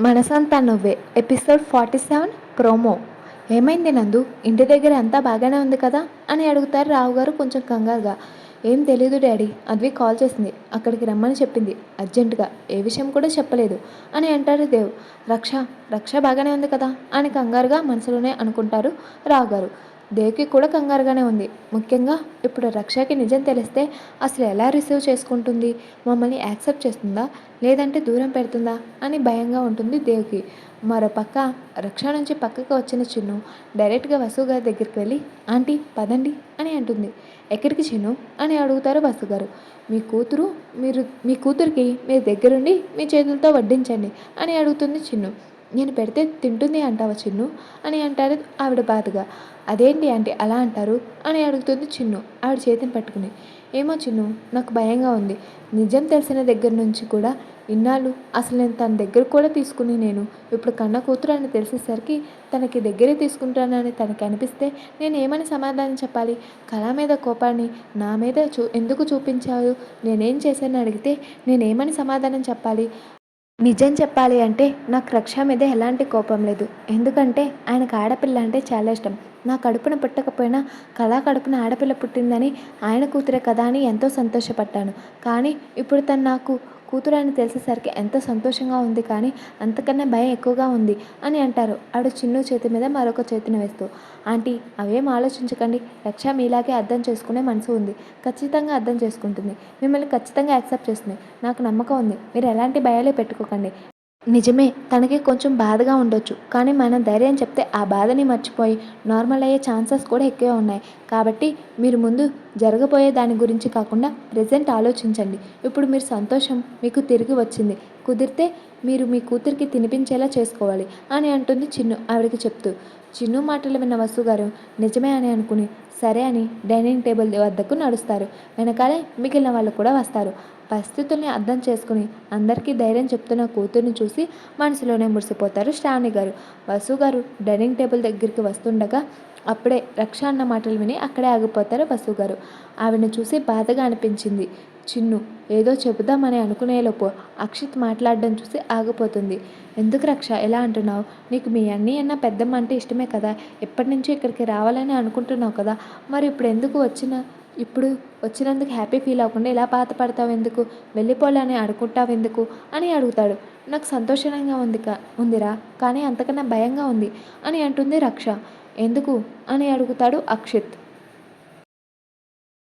మనసంతా నువ్వే. Episode forty seven promo. ఏమైంది నందు? ఇంటి దగ్గర అంతా బాగానే ఉంది కదా? అని అడుగుతారు రావు గారు కొంచెం కంగారుగా. ఏం తెలీదు డాడీ. అద్వి కాల్ చేసింది. అక్కడికి రమ్మని చెప్పింది. అర్జెంటుగా. ఏ విషయం కూడా చెప్పలేదు. అని అంటారు దేవ్. రక్ష రక్ష బాగానే ఉంది కదా? అని కంగారుగా మనసులోనే అనుకుంటారు రావు గారు. దేవికి కూడా కంగారుగానే ఉంది. ముఖ్యంగా ఇప్పుడు రక్షకి నిజం తెలిస్తే అసలు ఎలా రిసీవ్ చేసుకుంటుంది? మమ్మల్ని యాక్సెప్ట్ చేస్తుందా? లేదంటే దూరం పెడుతుందా? అని భయంగా ఉంటుంది దేవికి. మరో పక్క రక్ష నుంచి పక్కకు వచ్చిన చిన్ను డైరెక్ట్గా వసు గారి దగ్గరికి వెళ్ళి ఆంటీ పదండి అని అంటుంది. ఎక్కడికి చిన్ను? అని అడుగుతారు వసు గారు. మీ కూతురు మీరు మీ కూతురికి మీరు దగ్గరుండి మీ చేతులతో వడ్డించండి అని అడుగుతుంది చిన్ను. నేను పెడితే తింటుంది అంటావా చిన్ను? అని అంటారు ఆవిడ బాధగా. అదేంటి అంటే అలా అంటారు? అని అడుగుతుంది చిన్ను ఆవిడ చేతిని పట్టుకుని. ఏమో చిన్ను నాకు భయంగా ఉంది. నిజం తెలిసిన దగ్గర నుంచి కూడా ఇన్నాళ్ళు అసలు నేను తన దగ్గర కూడా తీసుకుని నేను ఇప్పుడు కన్న కూతురు అని తెలిసేసరికి తనకి దగ్గరే తీసుకుంటానని తనకి అనిపిస్తే నేను ఏమని సమాధానం చెప్పాలి? కళ మీద కోపాన్ని నా మీద చూ ఎందుకు చూపించావు? నేనేం చేశానని అడిగితే నేనేమని సమాధానం చెప్పాలి? నిజం చెప్పాలి అంటే నాకు రక్ష మీద ఎలాంటి కోపం లేదు. ఎందుకంటే ఆయనకు ఆడపిల్ల అంటే చాలా ఇష్టం. నా కడుపున పుట్టకపోయినా కళా కడుపున ఆడపిల్ల పుట్టిందని ఆయన కూతురే కదా అని ఎంతో సంతోషపడ్డాను. కానీ ఇప్పుడు తను నాకు కూతురు అని తెలిసేసరికి ఎంతో సంతోషంగా ఉంది కానీ అంతకన్నా భయం ఎక్కువగా ఉంది అని అంటారు. ఆడు చిన్ను చేతి మీద మరొక చేతిని వేస్తూ ఆంటీ అవేం ఆలోచించకండి. రక్ష మీలాగే అర్థం చేసుకునే మనసు ఉంది. ఖచ్చితంగా అర్థం చేసుకుంటుంది. మిమ్మల్ని ఖచ్చితంగా యాక్సెప్ట్ చేస్తుంది. నాకు నమ్మకం ఉంది. మీరు ఎలాంటి భయాలే పెట్టుకోకండి. నిజమే తనకి కొంచెం బాధగా ఉండొచ్చు. కానీ మనం ధైర్యం చెప్తే ఆ బాధని మర్చిపోయి నార్మల్ అయ్యే ఛాన్సెస్ కూడా ఎక్కువే ఉన్నాయి. కాబట్టి మీరు ముందు జరగబోయే దాని గురించి కాకుండా ప్రజెంట్ ఆలోచించండి. ఇప్పుడు మీరు సంతోషం మీకు తిరిగి వచ్చింది. కుదిరితే మీరు మీ కూతురికి తినిపించేలా చేసుకోవాలి అని అంటుంది చిన్ను ఆవిడకి చెప్తూ. చిన్ను మాటలు విన్న వసు గారు నిజమే అని అనుకుని సరే అని డైనింగ్ టేబుల్ వద్దకు నడుస్తారు. వెనకాలే మిగిలిన వాళ్ళు కూడా వస్తారు. పరిస్థితుల్ని అర్థం చేసుకుని అందరికీ ధైర్యం చెప్తున్న కూతుర్ని చూసి మనసులోనే మురిసిపోతారు శ్రావణి గారు. వసు గారు డైనింగ్ టేబుల్ దగ్గరికి వస్తుండగా అప్పుడే రక్ష అన్న మాటలు విని అక్కడే ఆగిపోతారు వసు గారు. ఆవిడని చూసి బాధగా అనిపించింది. చిన్ను ఏదో చెబుదామని అనుకునేలోపు అక్షిత్ మాట్లాడడం చూసి ఆగిపోతుంది. ఎందుకు రక్ష ఎలా అంటున్నావు? నీకు మీ అన్నీ అన్న పెద్దమ్మ అంటే ఇష్టమే కదా? ఎప్పటి నుంచో ఇక్కడికి రావాలని అనుకుంటున్నావు కదా? మరి ఇప్పుడు ఎందుకు వచ్చిన ఇప్పుడు వచ్చినందుకు హ్యాపీ ఫీల్ అవ్వకుండా ఇలా బాధపడతావు ఎందుకు? వెళ్ళిపోవాలని అనుకుంటావు ఎందుకు? అని అడుగుతాడు. నాకు సంతోషంగా ఉంది కా ఉందిరా కానీ అంతకన్నా భయంగా ఉంది అని అంటుంది రక్ష. ఎందుకు? అని అడుగుతాడు అక్షిత్.